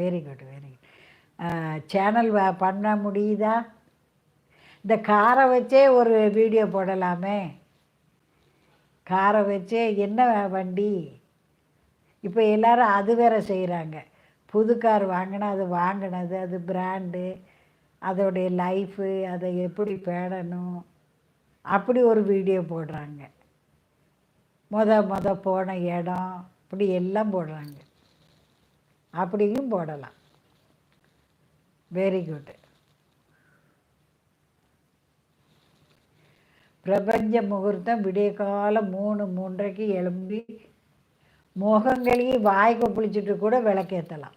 Very good very good channel பண்ண முடியுதா? இந்த காரை வச்சே ஒரு வீடியோ போடலாமே. காரை வச்சே என்ன வண்டி? இப்போ எல்லோரும் அது வேற செய்கிறாங்க புது கார் வாங்கினா அது வாங்கினது அது பிராண்டு அதோடைய லைஃபு அதை எப்படி பேடணும் அப்படி ஒரு வீடியோ போடுறாங்க. மொத மொத போன இடம் இப்படி எல்லாம் போடுறாங்க. அப்படியும் போடலாம். வெரி குட் பிரபஞ்ச முகூர்த்தம் விடிய காலம் மூணு மூன்றைக்கு எழும்பி முகங்களையும் வாய் கொப்பளிச்சுட்டு கூட விளக்கேற்றலாம்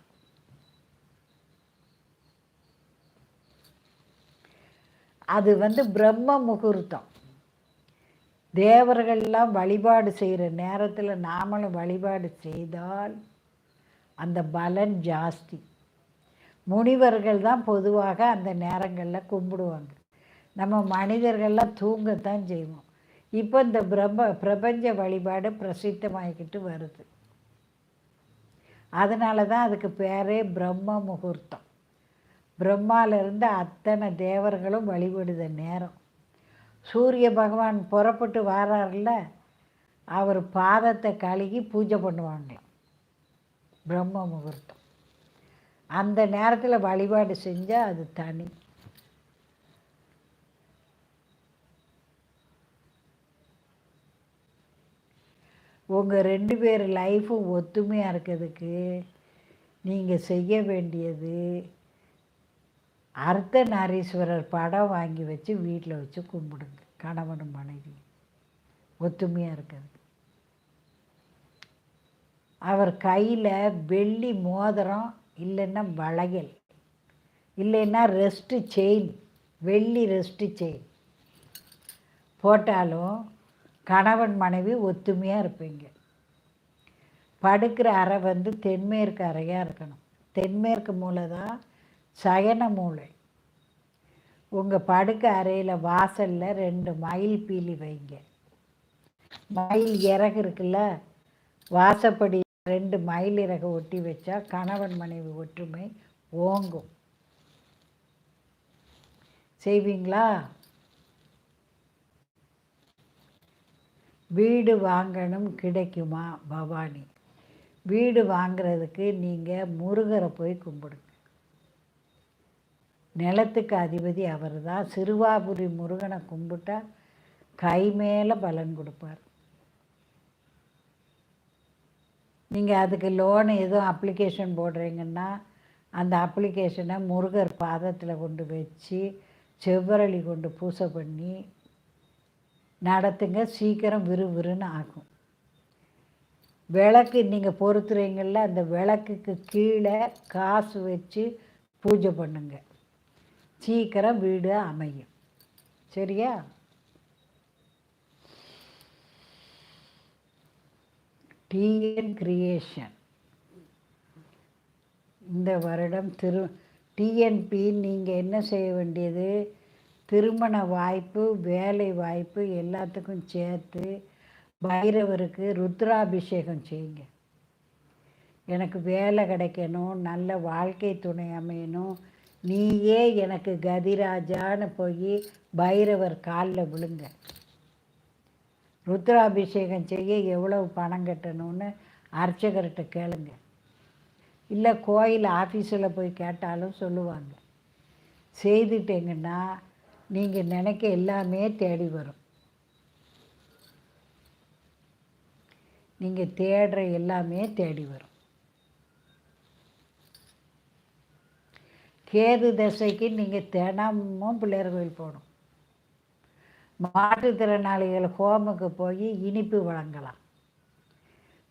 அது வந்து பிரம்ம முகூர்த்தம். தேவர்கள்லாம் வழிபாடு செய்கிற நேரத்தில் நாமளும் வழிபாடு செய்தால் அந்த பலன் ஜாஸ்தி. முனிவர்கள் தான் பொதுவாக அந்த நேரங்களில் கும்பிடுவாங்க. நம்ம மனிதர்கள்லாம் தூங்கத்தான் செய்வோம். இப்போ இந்த பிரம்ம பிரபஞ்ச வழிபாடு பிரசித்தமாகிக்கிட்டு வருது. அதனால தான் அதுக்கு பேரே பிரம்ம முகூர்த்தம். பிரம்மாவிலிருந்து அத்தனை தேவர்களும் வழிபடுத நேரம். சூரிய பகவான் புறப்பட்டு வரார்ல அவர் பாதத்தை கழுகி பூஜை பண்ணுவாங்க பிரம்ம முகூர்த்தம். அந்த நேரத்தில் வழிபாடு செஞ்சால் அது தனி. உங்கள் ரெண்டு பேர் லைஃப்பும் ஒத்துமையாக இருக்கிறதுக்கு நீங்கள் செய்ய வேண்டியது அர்த்த நாரீஸ்வரர் படம் வாங்கி வச்சு வீட்டில் வச்சு கும்பிடுங்க. கணவனும் மனைவி ஒத்துமையாக இருக்கிறது அவர் கையில் வெள்ளி மோதிரம் இல்லைன்னா வளையல் இல்லைன்னா ரெஸ்ட்டு செயின் வெள்ளி ரெஸ்ட்டு செயின் போட்டாலும் கணவன் மனைவி ஒத்துமையாக இருப்பீங்க. படுக்கிற அறை வந்து தென்மேற்கு அறையாக இருக்கணும். தென்மேற்கு மூலை தான் சயன மூளை. உங்கள் படுக்க அறையில் வாசலில் ரெண்டு மயில் பீலி வைங்க. மயில் இறகு இருக்குல்ல வாசப்படி ரெண்டு மயில் ஒட்டி வச்சா கணவன் மனைவி ஒற்றுமை ஓங்கும். செய்வீங்களா? வீடு வாங்கணும் கிடைக்குமா பவானி? வீடு வாங்கிறதுக்கு நீங்கள் முருகரை போய் கும்பிடுங்க. நிலத்துக்கு அதிபதி அவர் தான் சிறுவாபுரி முருகனை கும்பிட்டா கை மேலே பலன் கொடுப்பார். நீங்கள் அதுக்கு லோன் எதுவும் அப்ளிகேஷன் போடுறீங்கன்னா அந்த அப்ளிகேஷனை முருகர் பாதத்தில் கொண்டு வச்சு செவ்வரளி கொண்டு பூசை பண்ணி நடத்துங்க. சீக்கிரம் விறுவிறுன்னு ஆகும். விளக்கு நீங்கள் பொறுத்துறீங்கள அந்த விளக்குக்கு கீழே காசு வச்சு பூஜை பண்ணுங்க. சீக்கிரம் வீடு அமையும். சரியா? டிஎன் கிரியேஷன் இந்த வருடம் திரு டிஎன்பி நீங்கள் என்ன செய்ய வேண்டியது? திருமண வாய்ப்பு வேலை வாய்ப்பு எல்லாத்துக்கும் சேர்த்து பைரவருக்கு ருத்ராபிஷேகம் செய்யுங்க. எனக்கு வேலை கிடைக்கணும் நல்ல வாழ்க்கை துணை அமையணும். நீயே எனக்கு கதிராஜான்னு போய் பைரவர் காலில் விழுங்க. ருத்ராபிஷேகம் செய்ய எவ்வளவு பணம் கட்டணும்னு அர்ச்சகர்கிட்ட கேளுங்க. இல்லை கோயில் ஆஃபீஸில் போய் கேட்டாலும் சொல்லுவாங்க. செய்துட்டீங்கன்னா நீங்கள் நினைக்க எல்லாமே தேடி வரும். நீங்கள் தேடுற எல்லாமே தேடி வரும். கேது தசைக்கு நீங்கள் தினமும் பிள்ளையார் கோயில் போகணும். மாற்றுத்திறனாளிகள் ஹோமுக்கு போய் இனிப்பு வழங்கலாம்.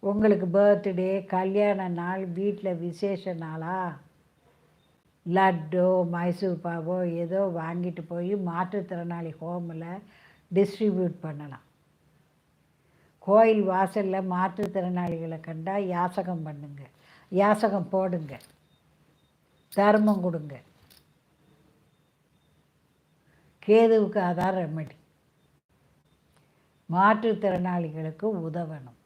உங்களுக்கு பர்த்டே கல்யாண நாள் வீட்டில் விசேஷ நாளா? லட்டோ மைசூர் பாவோ ஏதோ வாங்கிட்டு போய் மாற்றுத்திறனாளி ஹோமில் டிஸ்ட்ரிபியூட் பண்ணலாம். கோயில் வாசலில் மாற்றுத்திறனாளிகளை கண்டால் யாசகம் பண்ணுங்க. யாசகம் போடுங்க. தர்மம் கொடுங்க. கேதுவுக்கு அதான் ரெமெடி மாற்றுத்திறனாளிகளுக்கு உதவணும்.